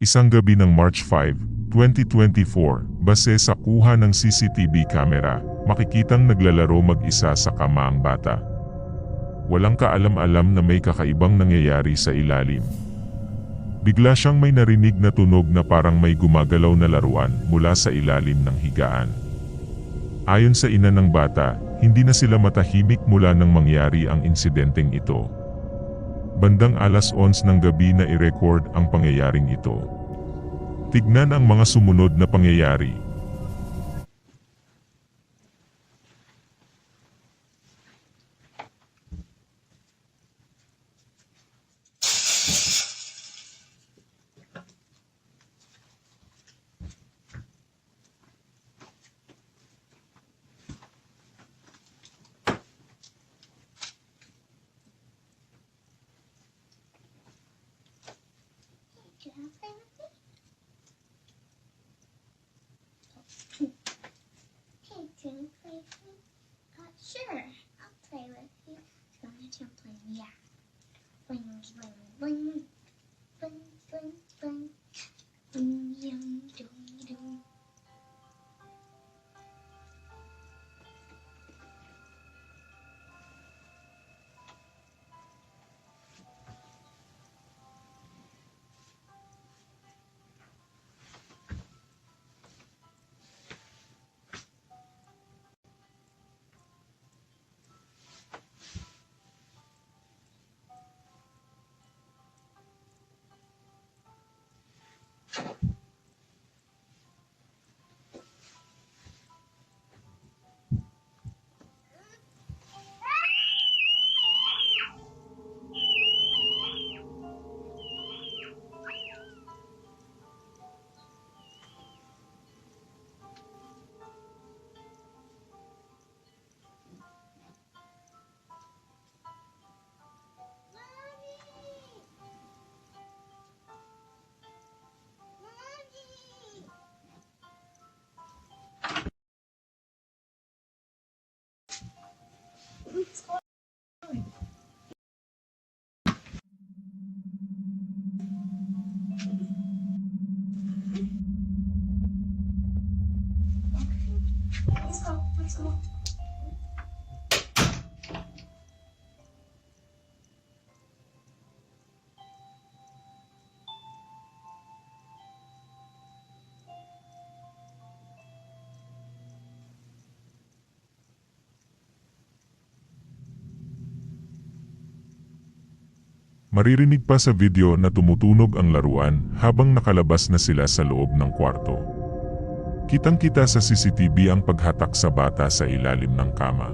Isang gabi ng March 5, 2024, base sa kuha ng CCTV camera, makikitang naglalaro mag-isa sa kama ang bata. Walang kaalam-alam na may kakaibang nangyayari sa ilalim. Bigla siyang may narinig na tunog na parang may gumagalaw na laruan mula sa ilalim ng higaan. Ayon sa ina ng bata, hindi na sila matahimik mula nang mangyari ang insidenteng ito. Bandang alas 11 ng gabi na i-record ang pangyayaring ito. Tignan ang mga sumunod na pangyayari. Yeah. Maririnig pa sa video na tumutunog ang laruan habang nakalabas na sila sa loob ng kwarto. Kitang-kita sa CCTV ang paghatak sa bata sa ilalim ng kama.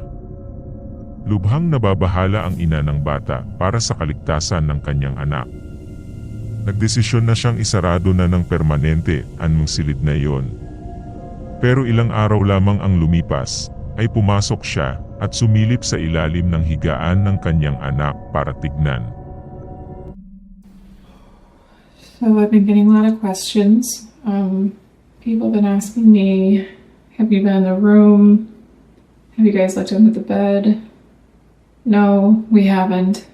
Lubhang nababahala ang ina ng bata para sa kaligtasan ng kanyang anak. Nagdesisyon na siyang isarado na ng permanente anong silid na iyon. Pero ilang araw lamang ang lumipas, ay pumasok siya at sumilip sa ilalim ng higaan ng kanyang anak para tignan. So I've been getting a lot of questions. Um, people have been asking me, have you been in the room? Have you guys looked under the bed? No, we haven't.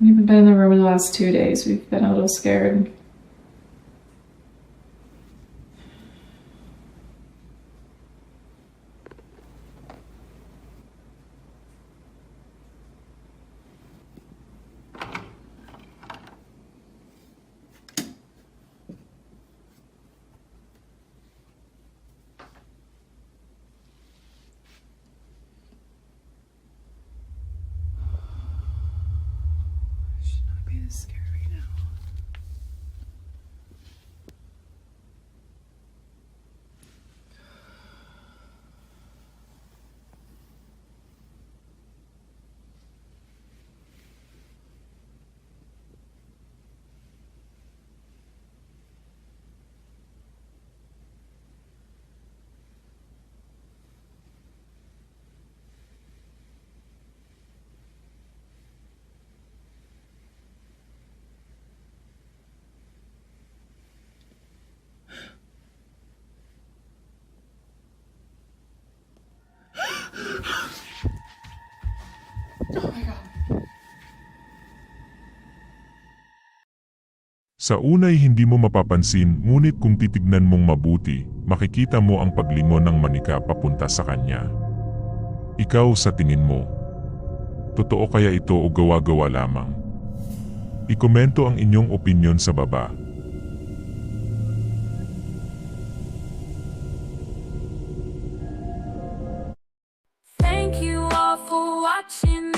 We haven't been in the room in the last two days. We've been a little scared. Okay. Sa unay hindi mo mapapansin ngunit kung titignan mong mabuti, makikita mo ang paglingon ng manika papunta sa kanya. Ikaw sa tingin mo. Totoo kaya ito o gawa-gawa lamang? Ikomento ang inyong opinyon sa baba. Thank you all for watching